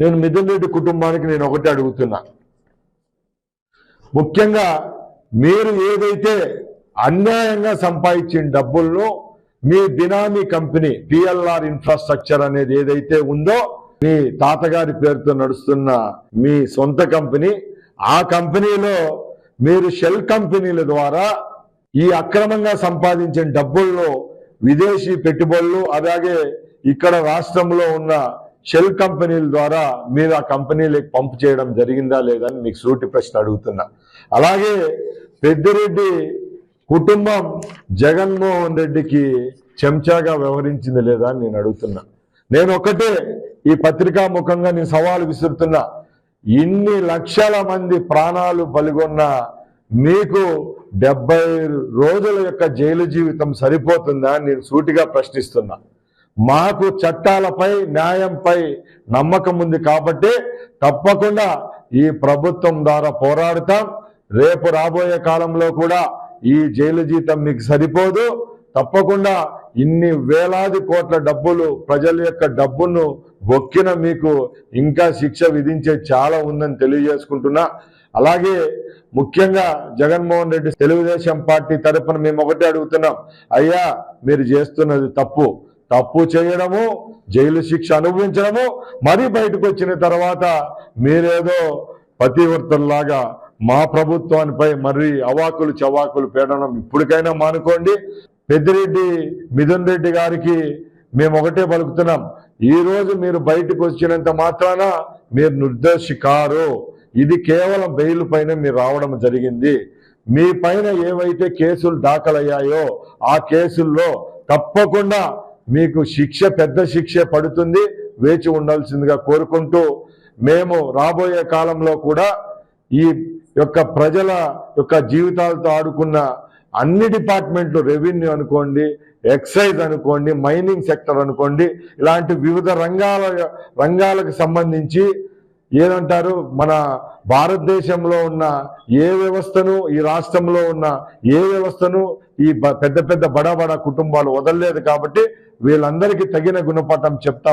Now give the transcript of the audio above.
నేను మిథున్ రెడ్డి కుటుంబానికి నేను ఒకటి అడుగుతున్నా. ముఖ్యంగా మీరు ఏదైతే అన్యాయంగా సంపాదించిన డబ్బులను మీ బినామీ కంపెనీ పిఎల్ఆర్ ఇన్ఫ్రాస్ట్రక్చర్ అనేది ఏదైతే ఉందో మీ తాతగారి పేరుతో నడుస్తున్న మీ సొంత కంపెనీ ఆ కంపెనీలో మీరు షెల్ కంపెనీల ద్వారా ఈ అక్రమంగా సంపాదించిన డబ్బుల్లో విదేశీ పెట్టుబడులు అలాగే ఇక్కడ రాష్ట్రంలో ఉన్న షెల్ కంపెనీల ద్వారా మీరు ఆ కంపెనీలకు పంప్ చేయడం జరిగిందా లేదని మీకు సూటి ప్రశ్న అడుగుతున్నా. అలాగే పెద్దిరెడ్డి కుటుంబం జగన్మోహన్ రెడ్డికి చెంచాగా వ్యవహరించింది లేదా అని నేను అడుగుతున్నా. నేను ఒకటే ఈ పత్రికా ముఖంగా నేను సవాలు విసురుతున్నా. ఇన్ని లక్షల మంది ప్రాణాలు పలుగొన్న మీకు డెబ్బై రోజుల యొక్క జైలు జీవితం సరిపోతుందా అని నేను సూటిగా ప్రశ్నిస్తున్నా. మాకు చట్టాలపై న్యాయంపై నమ్మకం ఉంది కాబట్టి తప్పకుండా ఈ ప్రభుత్వం ద్వారా పోరాడతాం. రేపు రాబోయే కాలంలో కూడా ఈ జైలు జీతం మీకు సరిపోదు. తప్పకుండా ఇన్ని వేలాది కోట్ల డబ్బులు ప్రజల యొక్క డబ్బును బొక్కిన మీకు ఇంకా శిక్ష విధించే చాలా ఉందని తెలియజేసుకుంటున్నా. అలాగే ముఖ్యంగా జగన్మోహన్ రెడ్డి తెలుగుదేశం పార్టీ తరఫున మేము ఒకటే అడుగుతున్నాం. అయ్యా మీరు చేస్తున్నది తప్పు. తప్పు చేయడము జైలు శిక్ష అనుభవించడము మరి బయటకు వచ్చిన తర్వాత మీరేదో పతివర్తనలాగా మా ప్రభుత్వానిపై మరీ అవాకులు చవాకులు పేడడం ఇప్పటికైనా మానుకోండి. పెద్దిరెడ్డి మిథున్ రెడ్డి గారికి మేము ఒకటే పలుకుతున్నాం. ఈరోజు మీరు బయటకు వచ్చినంత మాత్రాన మీరు నిర్దోషి కారు ఇది కేవలం బెయిల్ పైన మీరు రావడం జరిగింది. మీ పైన ఏవైతే కేసులు దాఖలయ్యాయో ఆ కేసుల్లో తప్పకుండా మీకు శిక్ష పెద్ద శిక్ష పడుతుంది వేచి ఉండాల్సిందిగా కోరుకుంటూ మేము రాబోయే కాలంలో కూడా ఈ యొక్క ప్రజల యొక్క జీవితాలతో ఆడుకున్న అన్ని డిపార్ట్మెంట్లు రెవెన్యూ అనుకోండి ఎక్సైజ్ అనుకోండి మైనింగ్ సెక్టర్ అనుకోండి ఇలాంటి వివిధ రంగాల రంగాలకు సంబంధించి ఏదంటారు? మన భారతదేశంలో ఉన్న ఏ వ్యవస్థను ఈ రాష్ట్రంలో ఉన్న ఏ వ్యవస్థను ఈ పెద్ద పెద్ద బడా బడా కుటుంబాలు వదలలేదు కాబట్టి వీళ్ళందరికీ తగిన గుణపాఠం చెప్తా